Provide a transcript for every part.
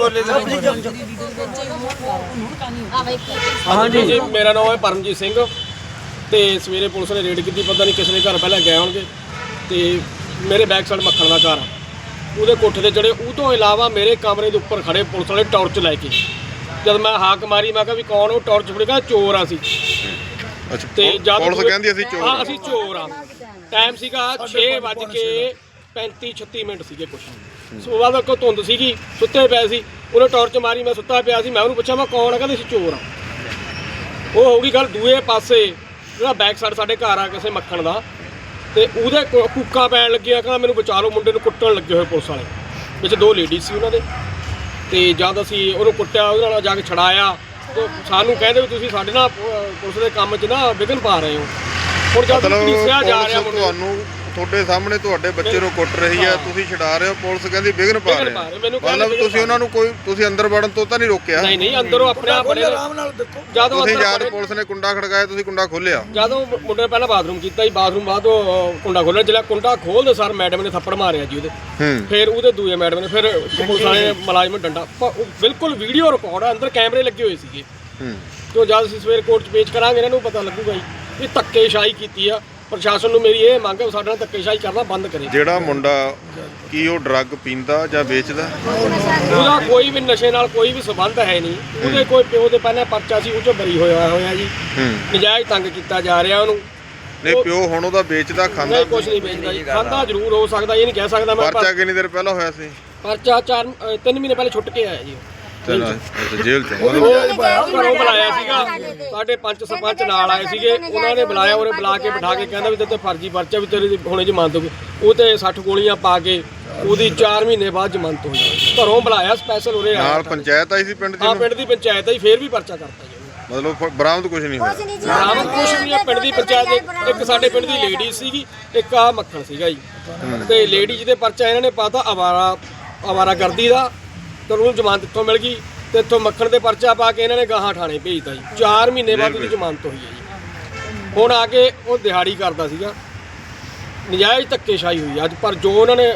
ਬੋਲੇ ਹਾਂਜੀ। ਜੀ ਮੇਰਾ ਨਾਮ ਹੈ ਪਰਮਜੀਤ ਸਿੰਘ ਤੇ ਸਵੇਰੇ ਪੁਲਿਸ ਨੇ ਰੇਡ ਕੀਤੀ ਪਤਾ ਨਹੀਂ ਕਿਸ ਦੇ ਘਰ ਪਹਿਲਾਂ ਗਏ ਹੋਣਗੇ ਤੇ ਮੇਰੇ ਬੈਕ ਸਾਈਡ ਮੱਖਣ ਦਾ ਘਰ ਆ। ਉਹਦੇ ਕੋਠੇ ਤੇ ਚੜੇ ਉਹ ਤੋਂ ਇਲਾਵਾ ਮੇਰੇ ਕਮਰੇ ਦੇ ਉੱਪਰ ਖੜੇ ਪੁਲਿਸ ਵਾਲੇ ਟਾਰਚ ਲੈ ਕੇ। ਜਦ ਮੈਂ ਹਾਕ ਮਾਰੀ ਮੈਂ ਕਿਹਾ ਵੀ ਕੌਣ ਉਹ ਟਾਰਚ ਫੜ ਕੇ ਚੋਰ ਆ ਸੀ ਅੱਛਾ ਤੇ ਜਦ ਪੁਲਿਸ ਕਹਿੰਦੀ ਅਸੀਂ ਚੋਰ ਹਾਂ ਹਾਂ। ਅਸੀਂ ਚੋਰ ਆ। ਟਾਈਮ ਸੀਗਾ 6 ਵੱਜ ਕੇ 35 36 ਮਿੰਟ ਸੀਗੇ ਕੁਛ। ਸੋ ਬਾਅਦ ਕੋ ਧੁੰਦ ਸੀਗੀ ਸੁੱਤੇ ਪਏ ਸੀ ਉਹਨੇ ਟਾਰਚ ਮਾਰੀ ਮੈਂ ਸੁੱਤਾ ਪਿਆ ਸੀ ਮੈਂ ਉਹਨੂੰ ਪੁੱਛਿਆ ਮੈਂ ਕੌਣ ਆ? ਕਹਿੰਦੇ ਅਸੀਂ ਚੋਰ ਆ। ਉਹ ਹੋ ਗਈ ਗੱਲ ਦੂਏ ਪਾਸੇ ਜਿਹੜਾ ਬੈਕ ਸਾਈਡ ਸਾਡੇ ਘਰ ਆ ਕਿਸੇ ਮੱਖਣ ਦਾ ਤੇ ਉਹਦੇ ਕੋ- ਕੂਕਾਂ ਪੈਣ ਲੱਗਿਆ ਕਹਿੰਦਾ ਮੈਨੂੰ ਬਚਾ ਲਓ ਮੁੰਡੇ ਨੂੰ ਕੁੱਟਣ ਲੱਗੇ ਹੋਏ ਪੁਲਿਸ ਵਾਲੇ। ਵਿੱਚ ਦੋ ਲੇਡੀਜ਼ ਸੀ ਉਹਨਾਂ ਦੇ ਤੇ ਜਦ ਅਸੀਂ ਉਹਨੂੰ ਕੁੱਟਿਆ ਉਹਦੇ ਨਾਲ ਜਾ ਕੇ ਛੜਾਇਆ ਤੇ ਸਾਨੂੰ ਕਹਿੰਦੇ ਵੀ ਤੁਸੀਂ ਸਾਡੇ ਨਾਲ ਅਹ, ਪੁਲਿਸ ਦੇ ਕੰਮ 'ਚ ਨਾ ਵਿਘਨ ਪਾ ਰਹੇ ਹੋ। ਹੁਣ ਜਦ ਮਤਲਬ ਪੁਲਿਸਿਆ ਜਾ ਰਿਹਾ ਤੁਹਾਨੂੰ ਤੁਹਾਡੇ ਸਾਹਮਣੇ ਤੁਹਾਡੇ ਬੱਚੇ ਨੂੰ ਕੁੱਟ ਰਹੀ ਹੈ ਤੁਸੀਂ ਛਡਾ ਰਹੇ ਹੋ ਪੁਲਿਸ ਕਹਿੰਦੀ ਵਿਘਨ ਪਾ ਰਹੇ ਪਾ ਰਹੇ, ਹੋ। ਮੈਨੂੰ ਕਹਿੰਦੇ ਮਤਲਬ ਤੁਸੀਂ ਉਹਨਾਂ ਨੂੰ ਕੋਈ ਤੁਸੀਂ ਅੰਦਰ ਵੜਨ ਤੋਂ ਤਾਂ ਨਹੀਂ ਰੋਕਿਆ? ਨਹੀਂ ਨਹੀਂ ਅੰਦਰੋਂ ਆਪਣੇ ਆਪ ਬੜੇ ਆਰਾਮ ਨਾਲ ਦੇਖੋ। ਜਦੋਂ ਤੁਸੀਂ ਅੰਦਰ ਜਦ ਬੜੇ- ਪੁਲਿਸ ਨੇ ਕੁੰਡਾ ਖੜਕਾਇਆ ਤੁਸੀਂ ਕੁੰਡਾ ਖੋਲਿਆ ਜਦੋਂ ਮੁੰਡੇ ਨੇ ਪਹਿਲਾਂ ਬਾਥਰੂਮ ਕੀਤਾ ਜੀ ਬਾਥਰੂਮ ਬਾਅਦ ਉਹ ਕੁੰਡਾ ਖੋਲ੍ਹਿਆ ਜਿਹੜਾ ਕੁੰਡਾ ਖੋਲਦੇ ਸਰ ਮੈਡਮ ਨੇ ਥੱਪੜ ਮਾਰਿਆ ਜੀ ਉਹਦੇ। ਹੂੰ। ਫਿਰ ਉਹਦੇ ਦੂਏ ਮੈਡਮ ਨੇ ਫਿਰ ਪੁਲਿਸ ਵਾਲੇ ਨੇ ਮੁਲਾਜ਼ਮ ਨੂੰ ਡੰਡਾ ਪ- ਉਹ ਬਿਲਕੁਲ ਵੀਡੀਓ ਰਿਕਾਰਡ ਆ ਅੰਦਰ ਕੈਮਰੇ ਲੱਗੇ ਹੋਏ ਸੀਗੇ। ਹੂੰ। ਜੋ ਜਦ ਅਸੀਂ ਸਵੇਰ ਕੋਰਟ 'ਚ ਪੇਸ਼ ਕਰਾਂਗੇ ਇਹਨਾਂ ਨੂੰ ਪਤਾ ਲੱਗੂਗਾ ਜੀ ਵੀ ਧੱਕੇਸ਼ਾਹੀ ਕੀਤੀ ਆ। ਪ੍ਰਸ਼ਾਸਨ ਨੂੰ ਮੇਰੀ ਇਹ ਮੰਗ ਹੈ ਸਾਡੇ ਨਾਲ ਧੱਕੇਸ਼ਾਹੀ ਕਰਨਾ ਬੰਦ ਕਰੇ। ਜਿਹੜਾ ਮੁੰਡਾ ਕੀ ਉਹ ਡਰੱਗ ਪੀਂਦਾ ਜਾਂ ਵੇਚਦਾ? ਉਹਦਾ ਕੋਈ ਵੀ ਨਸ਼ੇ ਨਾਲ ਕੋਈ ਵੀ ਸਬੰਧ ਹੈ ਨਹੀਂ। ਉਹਦੇ ਕੋਈ ਪਿਓ ਦੇ ਪਹਿਲਾਂ ਪਰਚਾ ਸੀ ਉਹ 'ਚੋਂ ਬਰੀ ਹੋਇਆ ਹੋਇਆ ਜੀ। ਹੂੰ। ਨਜਾਇਜ਼ ਤੰਗ ਕੀਤਾ ਜਾ ਰਿਹਾ ਉਹਨੂੰ। ਨਹੀਂ ਪਿਓ ਹੁਣ ਉਹਦਾ ਵੇਚਦਾ ਖਾਂਦਾ ਨਹੀਂ ਕੁਝ ਨਹੀਂ ਵੇਚਦਾ ਜੀ। ਖਾਂਦਾ ਜ਼ਰੂਰ ਹੋ ਸਕਦਾ ਇਹ ਨਹੀਂ ਕਹਿ ਸਕਦਾ ਮੈਂ ਪਰਚਾ ਕਿੰਨੀ ਦੇਰ ਪਹਿਲਾਂ ਹੋਇਆ ਸੀ? ਪਰਚਾ ਚਾਰ ਅ, ਤਿੰਨ ਮਹੀਨੇ ਪਹਿਲੇ ਛੁੱਟ ਕੇ ਆਇਆ ਜੀ। ਚਲੋ ਅੱਛਾ ਜੇਲ੍ਹ ਚ ਉਹ ਘਰੋਂ ਬੁਲਾਇਆ ਸੀਗਾ। ਸਾਡੇ ਪੰਚ ਸਰਪੰਚ ਨਾਲ ਆਏ ਸੀਗੇ। ਉਹਨਾਂ ਨੇ ਬੁਲਾਇਆ ਉਹਨੇ ਬੁਲਾ ਕੇ ਬਿਠਾ ਕੇ ਕਹਿੰਦਾ ਵੀ ਤੇ ਫਰਜ਼ੀ ਪਰਚਾ ਵੀ ਤੇਰੀ ਹੁਣੇ ਜ਼ਮਾਨਤ ਹੋ ਗਈ ਉਹ ਤੇ 60 ਗੋਲੀਆਂ ਪਾ ਕੇ ਉਹਦੀ 4 ਮਹੀਨੇ ਬਾਅਦ ਜ਼ਮਾਨਤ ਹੋਈ ਘਰੋਂ ਬੁਲਾਇਆ ਸਪੈਸ਼ਲ ਉਰੇ ਆਇਆ ਨਾਲ ਪੰਚਾਇਤ ਆਈ ਸੀ ਪਿੰਡ ਆ ਚ ਪਿੰਡ ਦੀ ਪੰਚਾਇਤ ਆਈ ਫੇਰ ਵੀ ਪਰਚਾ ਕਰਤਾ ਜੀ ਉਹਨੇ। ਮਤਲਬ ਫ- ਬਰਾਮਦ ਕੁਝ ਨਹੀਂ ਹੋਇਆ? ਬਰਾਮਦ ਕੁਛ ਵੀ ਨਹੀਂ ਪਿੰਡ ਦੀ ਪੰਚਾਇਤ ਦੇ ਇੱਕ ਸਾਡੇ ਪਿੰਡ ਦੀ ਲੇਡੀ ਸੀਗੀ ਇੱਕ ਆ ਮੱਖਣ ਸੀਗਾ ਜੀ। ਤੇ ਲੇਡੀ ਜਿਹਦੇ ਪਰਚਾ ਇਹਨਾਂ ਨੇ ਪਾਤਾ ਆਵਾਰਾ ਆਵਾਰਾ ਕਰਦੀ ਦਾ। ਤੇ ਉਹਨੂੰ ਜ਼ਮਾਨਤ ਇੱਥੋਂ ਮਿਲ ਗਈ ਤੇ ਇੱਥੋਂ ਮੱਖਣ ਦੇ ਪਰਚਾ ਪਾ ਕੇ ਇਹਨਾਂ ਨੇ ਗਾਹਾਂ ਥਾਣੇ ਭੇਜਤਾ ਜੀ। 4 ਮਹੀਨੇ ਬਾਅਦ ਉਹਦੀ ਜ਼ਮਾਨਤ ਹੋਈ ਹੈ ਜੀ। ਹੁਣ ਆ ਕੇ ਉਹ ਦਿਹਾੜੀ ਕਰਦਾ ਸੀਗਾ। ਨਜਾਇਜ਼ ਧੱਕੇਸ਼ਾਹੀ ਹੋਈ ਅੱਜ ਪਰ ਜੋ ਉਹਨਾਂ ਨੇ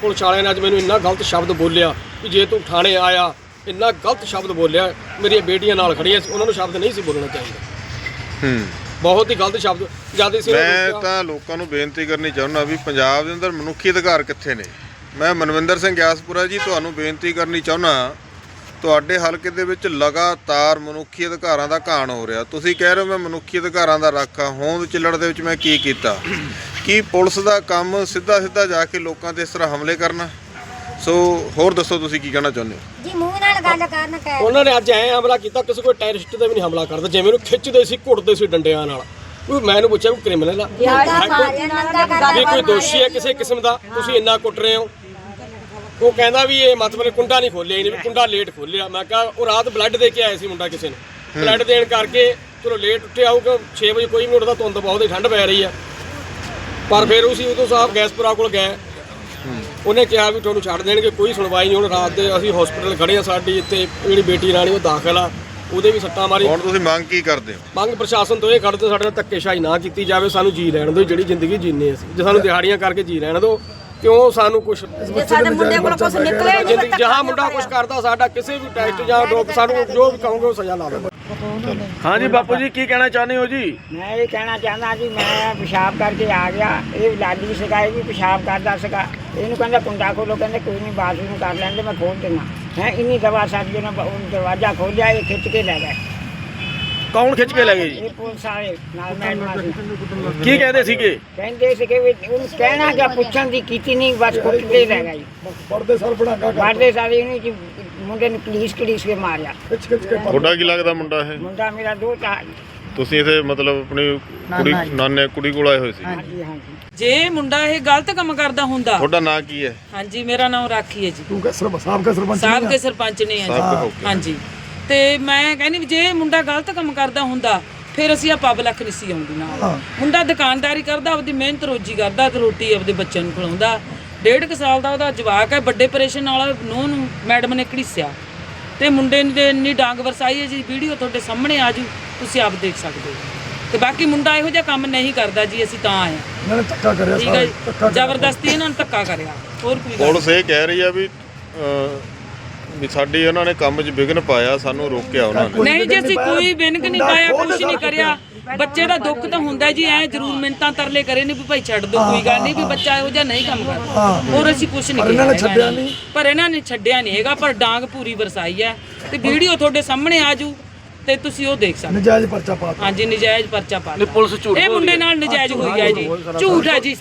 ਪੁਲਿਸ ਵਾਲਿਆਂ ਨੇ ਅੱਜ ਮੈਨੂੰ ਇੰਨਾ ਗਲਤ ਸ਼ਬਦ ਬੋਲਿਆ ਕਿ ਜੇ ਤੂੰ ਥਾਣੇ ਆਇਆ ਇੰਨਾ ਗਲਤ ਸ਼ਬਦ ਬੋਲਿਆ ਮੇਰੀਆਂ ਬੇਟੀਆਂ ਨਾਲ ਖੜੀਆਂ ਸੀ ਉਹਨਾਂ ਨੂੰ ਸ਼ਬਦ ਨਹੀਂ ਸੀ ਬੋਲਣਾ ਚਾਹੀਦਾ। ਹੂੰ। ਬਹੁਤ ਹੀ ਗਲਤ ਸ਼ਬਦ। ਅਸੀਂ ਉਹਨੂੰ ਮੈਂ ਤਾਂ ਲੋਕਾਂ ਨੂੰ ਬੇਨਤੀ ਕਰਨੀ ਚਾਹੁੰਦਾ ਵੀ ਪੰਜਾਬ ਦੇ ਅੰਦਰ ਮਨੁੱਖੀ ਅਧਿਕਾਰ ਕਿੱਥੇ ਨੇ? ਮੈਂ ਮਨਵਿੰਦਰ ਸਿੰਘ ਗਿਆਸਪੁਰਾ ਜੀ ਤੁਹਾਨੂੰ ਬੇਨਤੀ ਕਰਨੀ ਚਾਹੁੰਦਾ ਤੁਹਾਡੇ ਹਲਕੇ ਦੇ ਵਿੱਚ ਲਗਾਤਾਰ ਮਨੁੱਖੀ ਅਧਿਕਾਰਾਂ ਦਾ ਘਾਣ ਹੋ ਰਿਹਾ। ਤੁਸੀਂ ਕਹਿ ਰਹੇ ਹੋ ਮੈਂ ਮਨੁੱਖੀ ਅਧਿਕਾਰਾਂ ਦਾ ਰਾਖਾ ਹੋਂਦ ਚਿੱਲੜ ਦੇ ਵਿੱਚ ਮੈਂ ਕੀ ਕੀਤਾ? ਕੀ ਪੁਲਿਸ ਦਾ ਕੰਮ ਸਿੱਧਾ ਸਿੱਧਾ ਜਾ ਕੇ ਲੋਕਾਂ ਤੇ ਇਸ ਤਰ੍ਹਾਂ ਹਮਲੇ ਕਰਨਾ? ਸੋ ਹੋਰ ਦੱਸੋ ਤੁਸੀਂ ਕੀ ਕਹਿਣਾ ਚਾਹੁੰਦੇ ਹੋ? ਜੀ ਮੂੰਹ ਨਾਲ ਗੱਲ ਕਰਨ ਕਹਿ ਉਹਨਾਂ ਨੇ ਅੱਜ ਐ ਹਮਲਾ ਕੀਤਾ ਕਿਸੇ ਕੋਈ ਟੈਰਰਿਸਟ ਤੇ ਵੀ ਨਹੀਂ ਹਮਲਾ ਕਰਦਾ। ਜਿਵੇਂ ਉਹਨੂੰ ਖਿੱਚਦੇ ਸੀ ਘੁੱਟਦੇ ਸੀ ਡੰਡਿਆਂ ਨਾਲ। ਕੋਈ ਮੈਂ ਇਹਨੂੰ ਪੁੱਛਿਆ ਕੋਈ ਕ੍ਰਿਮੀਨਲ ਆ? ਵੀ ਕੋਈ ਦੋਸ਼ੀ ਹੈ ਕਿਸੇ ਕਿਸਮ ਦਾ ਤੁਸੀਂ ਇੰਨਾ ਕੁੱਟ ਰਹੇ ਹੋ। ਉਹ ਕਹਿੰਦਾ ਵੀ ਇਹ ਮਤਲਬ ਕੁੰਡਾ ਨਹੀਂ ਖੋਲਿਆ ਇਹਨੇ ਵੀ ਕੁੰਡਾ ਲੇਟ ਖੋਲਿਆ। ਮੈਂ ਕਿਹਾ ਉਹ ਰਾਤ ਬਲੱਡ ਦੇ ਕੇ ਆਇਆ ਸੀ ਮੁੰਡਾ ਕਿਸੇ ਨੂੰ। ਬਲੱਡ ਦੇਣ ਕਰਕੇ ਚਲੋ ਲੇਟ ਉੱਠਿਆ ਹੋਊਗਾ 6 ਵਜੇ ਕੋਈ ਵੀ ਨਹੀਂ ਉੱਠਦਾ ਧੁੰਦ ਬਹੁਤ ਹੀ ਠੰਡ ਪੈ ਰਹੀ ਆ ਪਰ ਫਿਰ ਉਸੇ ਉਦੋਂ ਸਾਹਿਬ ਗੈਸਪੁਰਾ ਕੋਲ ਗਏ। ਉਹਨੇ ਕਿਹਾ ਵੀ ਤੁਹਾਨੂੰ ਛੱਡ ਦੇਣਗੇ ਕੋਈ ਸੁਣਵਾਈ ਨਹੀਂ ਹੁਣ ਰਾਤ ਦੇ ਅਸੀਂ ਹਸਪੀਟਲ ਖੜੇ ਆ ਸਾਡੀ ਇੱਥੇ ਜਿਹੜੀ ਬੇਟੀ ਰਾਣੀ ਉਹ ਦਾਖਲ ਆ। ਉਹਦੇ ਵੀ ਸੱਟਾਂ ਮਾਰੀ ਹੁਣ ਤੁਸੀਂ ਮੰਗ ਕੀ ਕਰਦੇ ਹੋ? ਮੰਗ ਪ੍ਰਸ਼ਾਸਨ ਤੋਂ ਇਹ ਕਰਦੇ ਸਾਡੇ ਨਾਲ ਧੱਕੇਸ਼ਾਹੀ ਨਾ ਕੀਤੀ ਜਾਵੇ ਸਾਨੂੰ ਜੀ ਲੈਣ ਦਿਓ ਜਿਹੜੀ ਜ਼ਿੰਦਗੀ ਜੀਨੇ ਅਸੀਂ। ਜੇ ਸਾਨੂੰ ਦਿਹਾੜੀਆਂ ਕਰਕੇ ਜੀ ਲੈਣ ਦਿਓ ਕਿਉਂ ਸਾਨੂੰ ਕੁਝ ਜੇ ਸਾਡੇ ਮੁੰਡੇ ਕੋਲ ਕੁਝ ਨਿਕਲੇ ਨਹੀਂ ਜਹਾਂ ਮੁੰਡਾ ਕੁਝ ਕਰਦਾ ਸਾਡਾ ਕਿਸੇ ਵੀ ਟੈਸਟ ਜਾਂ ਡੋਪ ਸਾਨੂੰ ਜੋ ਵੀ ਕਹੋਗੇ ਉਹ ਸਜ਼ਾ ਲਾਵੇ ਹਾਂਜੀ ਬਾਪੂ ਜੀ ਕੀ ਕਹਿਣਾ ਚਾਹੁੰਦੇ ਹੋ ਜੀ? ਮੈਂ ਇਹ ਕਹਿਣਾ ਚਾਹੁੰਦਾ ਜੀ ਮੈਂ ਪਿਸ਼ਾਬ ਕਰਕੇ ਆ ਗਿਆ। ਇਹ ਲਾਡੀ ਸੀਗਾ ਇਹ ਵੀ ਪਿਸ਼ਾਬ ਕਰਦਾ ਸੀਗਾ। ਇਹਨੂੰ ਕਹਿੰਦਾ ਕੁੰਡਾ ਖੋਲੋ ਕਹਿੰਦੇ ਕੋਈ ਨਹੀਂ ਬਾਥਰੂਮ ਕਰ ਲੈਂਦੇ ਮੈਂ ਖੋਲ ਦਿੰਦਾ। ਹੈ ਇੰਨੀ ਦਵਾ ਜਿਹਨੇ ਉਹ ਦਰਵਾਜ਼ਾ ਖੋਲਿਆ ਇਹ ਖਿੱਚ ਕੇ ਲੈ ਗਏ। ਕੌਣ ਖਿੱਚ ਕੇ ਲੈ ਗਏ ਜੀ? ਇਹ ਪੁਲਿਸ ਵਾਲੇ ਨਾਲ ਮੈਡਮਾਂ ਸੀ ਕੀ ਕਹਿੰਦੇ ਸੀਗੇ? ਕਹਿੰਦੇ ਸੀਗੇ ਵੀ ਉਹਨੂੰ ਕਹਿਣਾ ਜਾਂ ਪੁੱਛਣ ਦੀ ਕੀਤੀ ਨਹੀਂ ਬਸ ਕੁੱਟ ਕੇ ਲੈ ਗਏ। ਪਰਦੇ ਸਰ ਬਣਾਗਾ ਵਾਰਦੇ ਸਾਰੇ ਇਹਨੂੰ ਜੀ ਮੁੰਡੇ ਨੂੰ ਪੁਲਿਸ ਕਲੀਸ ਕੇ ਮਾਰਿਆ। ਖਿੱਚ ਖਿੱਚ ਕੇ ਤੁਹਾਡਾ ਕੀ ਲੱਗਦਾ ਮੁੰਡਾ ਇਹ? ਮੁੰਡਾ ਮੇਰਾ ਦੋਤਾ ਤੁਸੀਂ ਇਥੇ ਮਤਲਬ ਆਪਣੀ ਕੁੜੀ ਨਾਨੇ ਕੁੜੀ ਕੋਲ ਆਏ ਹੋਏ ਸੀ? ਹਾਂਜੀ ਹਾਂਜੀ। ਜੇ ਮੁੰਡਾ ਇਹ ਗਲਤ ਕੰਮ ਕਰਦਾ ਹੁੰਦਾ। ਤੁਹਾਡਾ ਨਾਂ ਕੀ ਹੈ? ਹਾਂਜੀ ਮੇਰਾ ਨਾਮ ਰਾਖੀ ਹੈ ਜੀ। ਤੂੰ ਕਹ ਸਰਬ ਸਾਹਿਬ ਕਾ ਸਰਪੰਚ ਸਾਹਿਬ ਕੇ ਸਰਪੰਚ ਨੇ ਆ ਹੋ ਕੇ। ਹਾਂਜੀ। ਤੇ ਮੈਂ ਕਹਿੰਦੀ ਵੀ ਜੇ ਇਹ ਮੁੰਡਾ ਗਲਤ ਕੰਮ ਕਰਦਾ ਹੁੰਦਾ ਫਿਰ ਅਸੀਂ ਆ ਪੱਬ ਲੱਖ ਨਹੀਂ ਸੀ ਆਉਂਦੀ ਨਾਲ। ਮੁੰਡਾ ਦੁਕਾਨਦਾਰੀ ਕਰਦਾ ਆਪਦੀ ਮਿਹਨਤ ਰੋਜੀ ਕਰਦਾ ਤੇ ਰੋਟੀ ਆਪਦੇ ਬੱਚਿਆਂ ਨੂੰ ਖਿਲਾਉਂਦਾ। ਡੇਢ ਕੁ ਸਾਲ ਦਾ ਉਹਦਾ ਜਵਾਕ ਹੈ ਵੱਡੇ ਆਪਰੇਸ਼ਨ ਨਾਲ ਨੂੰਹ ਨੂੰ ਮੈਡਮ ਨੇ ਘੜੀਸਿਆ। ਤੇ ਮੁੰਡੇ ਨੇ ਇੰਨੀ ਡਾਂਗ ਵਰਸਾਈ ਹੈ ਜੀ ਵੀਡੀਓ ਤੁਹਾਡੇ ਸਾਹਮਣੇ ਆ ਜੂ ਤੁਸੀਂ ਆਪ ਦੇਖ ਸਕਦੇ ਹੋ। ਤੇ ਬਾਕੀ ਮੁੰਡਾ ਇਹੋ ਜਿਹਾ ਕੰਮ ਨਹੀਂ ਕਰਦਾ ਜੀ ਅਸੀਂ ਤਾਂ ਆਏ ਹਾਂ। ਇਹਨਾਂ ਨੇ ਧੱਕਾ ਕਰਿਆ ਠੀਕ ਹੈ ਜੀ। ਜ਼ਬਰਦਸਤੀ ਇਹਨਾਂ ਨੂੰ ਧੱਕਾ ਕਰਿਆ। ਹੋਰ ਕੋਈ ਗੱਲ ਪੁਲਿਸ ਇਹ ਕਹਿ ਰਹੀ ਆ ਵੀ ਅਹ, ਵੀ ਸਾਡੀ ਉਹਨਾਂ ਨੇ ਕੰਮ 'ਚ ਵਿਘਨ ਪਾਇਆ ਸਾਨੂੰ ਰੋਕਿਆ ਉਹਨਾਂ ਨੇ। ਨਹੀਂ ਜੀ ਅਸੀਂ ਕੋਈ ਬਿਨਕ ਨਹੀਂ ਪਾਇਆ ਕੁਝ ਨਹੀਂ ਕਰਿਆ। ਬੱਚੇ ਦਾ ਦੁੱਖ ਤਾਂ ਹੁੰਦਾ ਜੀ ਐ ਜ਼ਰੂਰ ਮਿੰਤਾਂ ਤਰਲੇ ਕਰੇ ਨੇ ਵੀ ਭਾਈ ਛੱਡ ਦੋ ਕੋਈ ਗੱਲ ਨਹੀਂ ਵੀ ਬੱਚਾ ਇਹੋ ਜਿਹਾ ਨਹੀਂ ਕੰਮ ਕਰਦਾ। ਹੋਰ ਅਸੀਂ ਕੁਝ ਨਹੀਂ ਪਰ ਇਹਨਾਂ ਨੇ ਛੱਡਿਆ ਨਹੀਂ। ਪਰ ਇਹਨਾਂ ਨੇ ਛੱਡਿਆ ਨਹੀਂ ਹੈਗਾ ਪਰ ਡਾਂਗ ਪੂਰੀ ਵਰਸਾਈ ਹੈ। ਤੇ ਵੀਡੀਓ ਤੁਹਾਡੇ ਸਾਹਮਣੇ ਆ ਜੂ ਤੇ ਤੁਸੀਂ ਉਹ ਦੇਖ ਸਕਦੇ ਨਜਾਇਜ਼ ਪਰਚਾ ਪਾਤਾ ਹਾਂਜੀ ਨਜਾਇਜ਼ ਪਰਚਾ ਪਾ ਪੁਲਿਸ ਝੂਠ ਇਹ ਮੁੰਡੇ ਨਾਲ ਨਜਾਇਜ਼ ਹੋਈ ਹੈ ਜੀ। ਝੂਠ ਹੈ ਜੀ